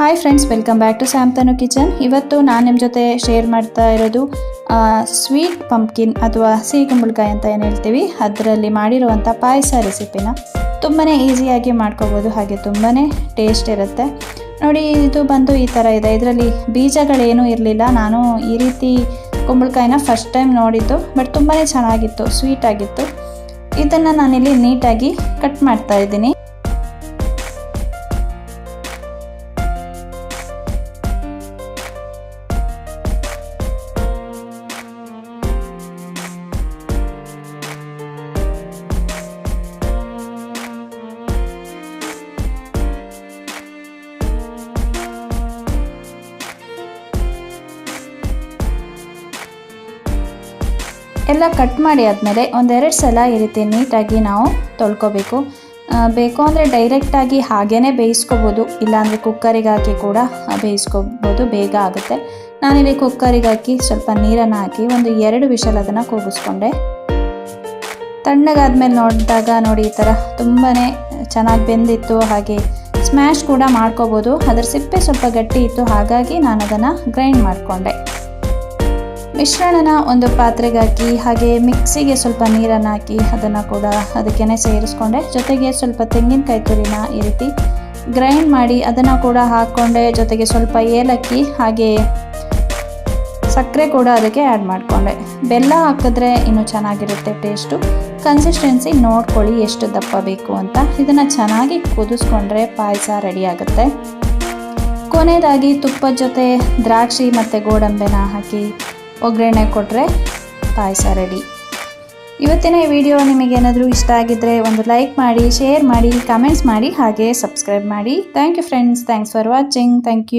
Hi friends welcome back to ಸ್ಯಾಮ್ತನು kitchen ಇವತ್ತು ನಾನು ನಿಮ್ಮ ಜೊತೆ ಶೇರ್ ಮಾಡ್ತಾ ಇರೋದು ಸ್ವೀಟ್ ಪಂಪ್ಕಿನ್ ಅಥವಾ ಸಿಹಿ ಕುಂಬಳಕಾಯಿ ಅಂತ ಏನು ಹೇಳ್ತೀವಿ? ಅದರಲ್ಲಿ ಮಾಡಿರುವಂಥ ಪಾಯಸ ರೆಸಿಪಿನ ತುಂಬಾ ಈಸಿಯಾಗಿ ಮಾಡ್ಕೋಬೋದು, ಹಾಗೆ ತುಂಬಾ ಟೇಸ್ಟ್ ಇರುತ್ತೆ. ನೋಡಿ, ಇದು ಬಂದು ಈ ಥರ ಇದೆ. ಇದರಲ್ಲಿ ಬೀಜಗಳೇನೂ ಇರಲಿಲ್ಲ. ನಾನು ಈ ರೀತಿ ಕುಂಬಳಕಾಯಿನ ಫಸ್ಟ್ ಟೈಮ್ ನೋಡಿದ್ದು ಬಟ್ ತುಂಬಾ ಚೆನ್ನಾಗಿತ್ತು ಸ್ವೀಟ್ ಆಗಿತ್ತು. ಇದನ್ನು ನಾನಿಲ್ಲಿ ನೀಟಾಗಿ ಕಟ್ ಮಾಡ್ತಾ ಇದ್ದೀನಿ. ಎಲ್ಲ ಕಟ್ ಮಾಡಿ ಆದಮೇಲೆ ಒಂದೆರಡು ಸಲ ಈ ರೀತಿ ನೀಟಾಗಿ ನಾವು ತೊಳ್ಕೊಬೇಕು. ಬೇಕು ಅಂದರೆ ಡೈರೆಕ್ಟಾಗಿ ಹಾಗೇ ಬೇಯಿಸ್ಕೋಬೋದು. ಇಲ್ಲಾಂದರೆ ಕುಕ್ಕರಿಗೆ ಹಾಕಿ ಕೂಡ ಬೇಯಿಸ್ಕೋಬೋದು, ಬೇಗ ಆಗುತ್ತೆ. ನಾನಿಲ್ಲಿ ಕುಕ್ಕರಿಗೆ ಹಾಕಿ ಸ್ವಲ್ಪ ನೀರನ್ನು ಹಾಕಿ ಒಂದು ಎರಡು ವಿಷಲ್ ಅದನ್ನು ಕೂಗಿಸ್ಕೊಂಡೆ. ತಣ್ಣಗಾದ್ಮೇಲೆ ನೋಡಿದಾಗ ನೋಡಿ ಈ ಥರ ತುಂಬಾ ಚೆನ್ನಾಗಿ ಬೆಂದಿತ್ತು. ಹಾಗೆ ಸ್ಮ್ಯಾಶ್ ಕೂಡ ಮಾಡ್ಕೋಬೋದು. ಅದರ ಸಿಪ್ಪೆ ಸ್ವಲ್ಪ ಗಟ್ಟಿ ಇತ್ತು. ಹಾಗಾಗಿ ನಾನು ಅದನ್ನು ಗ್ರೈಂಡ್ ಮಾಡಿಕೊಂಡೆ. ಮಿಶ್ರಣನ ಒಂದು ಪಾತ್ರೆಗೆ ಹಾಕಿ, ಹಾಗೆ ಮಿಕ್ಸಿಗೆ ಸ್ವಲ್ಪ ನೀರನ್ನು ಹಾಕಿ ಅದನ್ನು ಕೂಡ ಅದಕ್ಕೇ ಸೇರಿಸ್ಕೊಂಡೆ. ಜೊತೆಗೆ ಸ್ವಲ್ಪ ತೆಂಗಿನಕಾಯಿ ತುರಿನ ಈ ರೀತಿ ಗ್ರೈಂಡ್ ಮಾಡಿ ಅದನ್ನು ಕೂಡ ಹಾಕ್ಕೊಂಡೆ. ಜೊತೆಗೆ ಸ್ವಲ್ಪ ಏಲಕ್ಕಿ, ಹಾಗೆ ಸಕ್ಕರೆ ಕೂಡ ಅದಕ್ಕೆ ಆ್ಯಡ್ ಮಾಡಿಕೊಂಡೆ. ಬೆಲ್ಲ ಹಾಕಿದ್ರೆ ಇನ್ನೂ ಚೆನ್ನಾಗಿರುತ್ತೆ ಟೇಸ್ಟು ಕನ್ಸಿಸ್ಟೆನ್ಸಿ ನೋಡ್ಕೊಳ್ಳಿ ಎಷ್ಟು ದಪ್ಪ ಬೇಕು ಅಂತ. ಇದನ್ನು ಚೆನ್ನಾಗಿ ಕುದಿಸ್ಕೊಂಡ್ರೆ ಪಾಯಸ ರೆಡಿ ಆಗುತ್ತೆ. ಕೊನೆಯದಾಗಿ ತುಪ್ಪದ ಜೊತೆ ದ್ರಾಕ್ಷಿ ಮತ್ತು ಗೋಡಂಬೆನ ಹಾಕಿ ಒಗ್ಗರಣೆ ಕೊಟ್ಟರೆ ಪಾಯಸ ರೆಡಿ. ಇವತ್ತಿನ ಈ ವಿಡಿಯೋ ನಿಮಗೇನಾದರೂ ಇಷ್ಟ ಆಗಿದ್ದರೆ ಒಂದು ಲೈಕ್ ಮಾಡಿ ಶೇರ್ ಮಾಡಿ ಕಮೆಂಟ್ಸ್ ಮಾಡಿ, ಹಾಗೆ ಸಬ್ಸ್ಕ್ರೈಬ್ ಮಾಡಿ. Thank you friends thanks for watching thank you